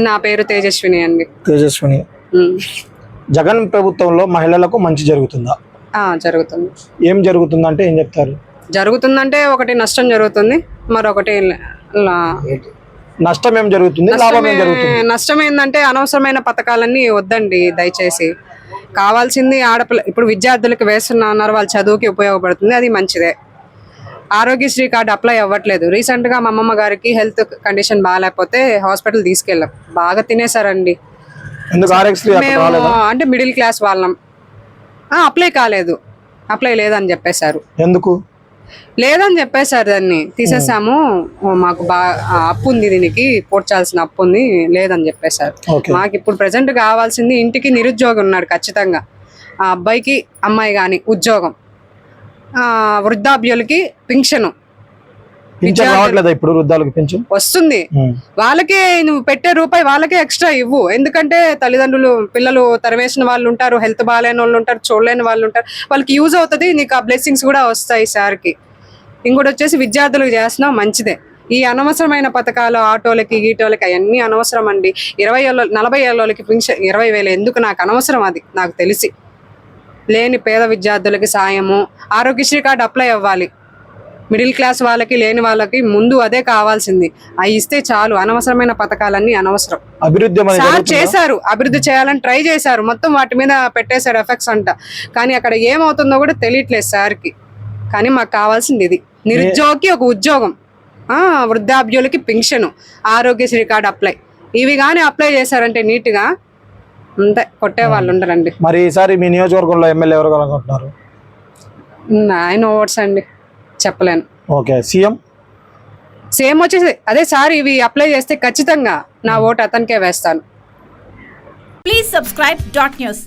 నా పేరు తేజస్విని అండి. తేజస్విని. జగన్ ప్రభుత్వంలో మహిళలకు మంచి జరుగుతుందా? జరుగుతుంది. ఏం జరుగుతుందంటే ఏం చెప్తారు? జరుగుతుందంటే ఒకటి నష్టం జరుగుతుంది మరొకటి నష్టం ఏం జరుగుతుంది? లాభం ఏం జరుగుతుంది? నష్టం ఏంటంటే అనవసరమైన పథకాలన్నీ వద్దండి దయచేసి. కావాల్సింది ఆడపిల్ల ఇప్పుడు విద్యార్థులకు వేస్తున్నా అన్నారు వాళ్ళ చదువుకి ఉపయోగపడుతుంది అది మంచిదే. ఆరోగ్యశ్రీ కార్డు అప్లై అవ్వట్లేదు. రీసెంట్గా మా అమ్మమ్మ గారికి హెల్త్ కండిషన్ బాగాలేకపోతే హాస్పిటల్ తీసుకెళ్ళాం. బాగా తినేసారండి మేము అంటే మిడిల్ క్లాస్ వాళ్ళం. అప్లై కాలేదు. అప్లై లేదని చెప్పేశారు. ఎందుకు? లేదని చెప్పేశారు దాన్ని. తీసేసాము. మాకు బా అప్పు ఉంది దీనికి. పూడ్చాల్సిన అప్పు ఉంది. లేదని చెప్పేశారు. మాకు ఇప్పుడు ప్రజెంట్ కావాల్సింది ఇంటికి నిరుద్యోగం ఉన్నాడు ఖచ్చితంగా. ఆ అబ్బాయికి అమ్మాయి కానీ ఉద్యోగం. వృద్ధాప్యులకి పింఛను. పింఛన్ రావట్లేదా ఇప్పుడు వృద్ధాలకు పింఛన్? వస్తుంది. వాళ్ళకే నువ్వు పెట్టే రూపాయి వాళ్ళకే ఎక్స్ట్రా ఇవ్వు. ఎందుకంటే తల్లిదండ్రులు పిల్లలు తరవేసిన వాళ్ళు ఉంటారు హెల్త్ బాగాలేని వాళ్ళు ఉంటారు చూడలేని వాళ్ళు ఉంటారు. వాళ్ళకి యూజ్ అవుతుంది నీకు ఆ బ్లెస్సింగ్స్ కూడా వస్తాయి సార్కి. ఇంకోటి వచ్చేసి విద్యార్థులకు చేస్తున్నావు మంచిదే. ఈ అనవసరమైన పథకాలు ఆటోలకి గీటోలకి అవన్నీ అనవసరం అండి. ఇరవై ఏళ్ళ నలభై ఏళ్ళకి పింఛన్ ఇరవై వేలు ఎందుకు నాకు అనవసరం అది? నాకు తెలిసి. లేని పేద విద్యార్థులకి సాయము ఆరోగ్యశ్రీ కార్డు అప్లై అవ్వాలి. మిడిల్ క్లాస్ వాళ్ళకి లేని వాళ్ళకి ముందు అదే కావాల్సింది. అవి ఇస్తే చాలు అనవసరమైన పథకాలన్నీ అనవసరం. అభివృద్ధి సార్? చేశారు అభివృద్ధి చేయాలని ట్రై చేశారు మొత్తం వాటి మీద పెట్టేశారు ఎఫెక్ట్స్ అంట. కానీ అక్కడ ఏమవుతుందో కూడా తెలియట్లేదు సార్కి. కానీ మాకు కావాల్సింది ఇది. నిరుద్యోగికి ఒక ఉద్యోగం. ఆ వృద్ధాప్యులకి పింఛను ఆరోగ్యశ్రీ కార్డు అప్లై. ఇవి కానీ అప్లై చేశారంటే నీట్గా అంతే కొట్టే వాళ్ళు ఉండరండి. మరి ఈసారి మీ నియోజకవర్గంలో ఎమ్మెల్యే ఎవరు కనుకుంటున్నారు ఆయన ఓట్స్ అండి చెప్పలేను. Okay CM? సేమ్ వచ్చేసి అదే సార్ ఇవి అప్లై చేస్తే ఖచ్చితంగా నా ఓటు అతనికే వేస్తాను. Please subscribe dot news.